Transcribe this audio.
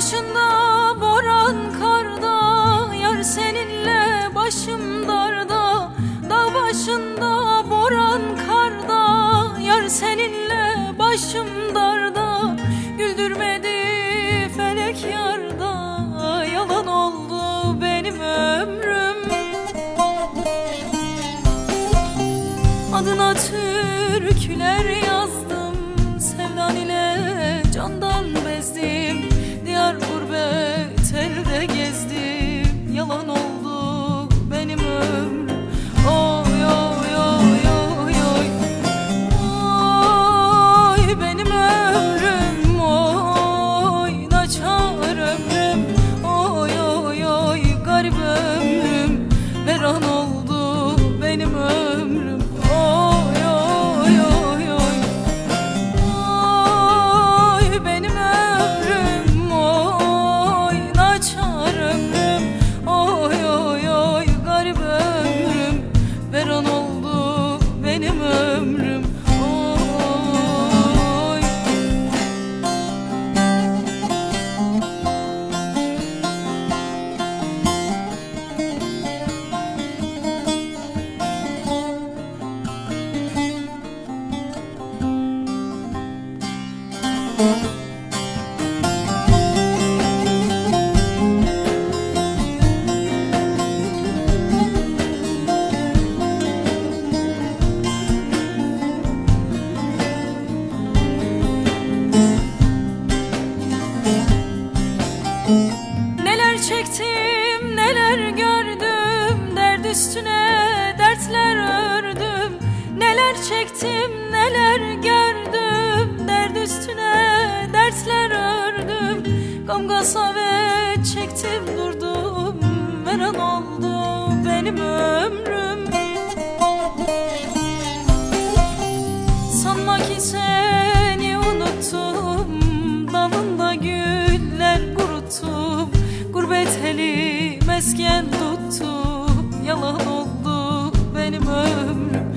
Başında boran karda Yar seninle başım darda. Dağ başında yarda Yalan oldu benim ömrüm. Adına türküler yazdım çektim, neler gördüm Dert üstüne dertler ördüm. Neler çektim, neler gördüm Dert üstüne ördüm Gamgasa ve çektim durdum Veren oldu benim ömrüm. Sanma ki seni unuttum Dalında güller kuruttum Gurbet eli mesken tuttum Yalan oldu benim ömrüm